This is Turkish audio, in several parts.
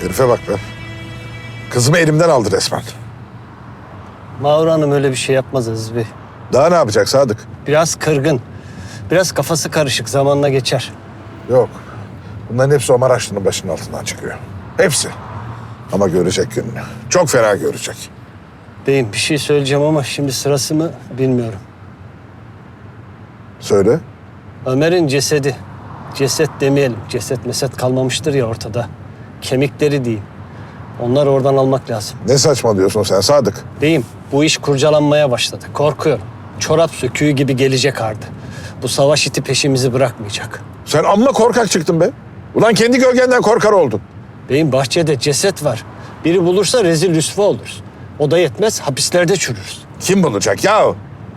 Herife bak be. Kızımı elimden aldı resmen. Mağrur Hanım öyle bir şey yapmaz Aziz Bey. Daha ne yapacak Sadık? Biraz kırgın. Biraz kafası karışık zamanla geçer. Yok. Bunların hepsi o Maraşlı'nın başının altından çıkıyor. Hepsi. Ama görecek gününü. Çok fena görecek. Beyim bir şey söyleyeceğim ama şimdi sırası mı bilmiyorum. Söyle. Ömer'in cesedi. Ceset demeyelim. Ceset meset kalmamıştır ya ortada. Kemikleri diyeyim. Onları oradan almak lazım. Ne saçmalıyorsun sen Sadık? Beyim bu iş kurcalanmaya başladı. Korkuyorum. Çorap söküğü gibi gelecek ardı. Bu savaş iti peşimizi bırakmayacak. Sen amma korkak çıktın be. Ulan kendi gölgenden korkar oldun. Beyim bahçede ceset var. Biri bulursa rezil rüsva oluruz. O da yetmez hapislerde çürürüz. Kim bulacak ya?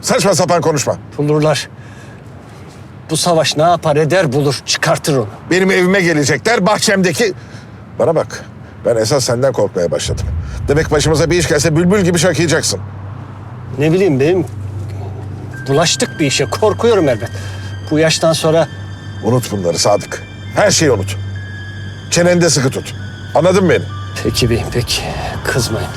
Saçma sapan konuşma. Bulurlar. Bu savaş ne yapar eder bulur çıkartır onu. Benim evime gelecekler bahçemdeki... Bana bak. Ben esas senden korkmaya başladım. Demek başımıza bir iş gelse bülbül gibi şakıyacaksın. Ne bileyim benim bulaştık bir işe korkuyorum elbet. Bu yaştan sonra Unut bunları Sadık. Her şeyi unut. Çeneni de sıkı tut. Anladın mı beni? peki beyim peki kızmayın.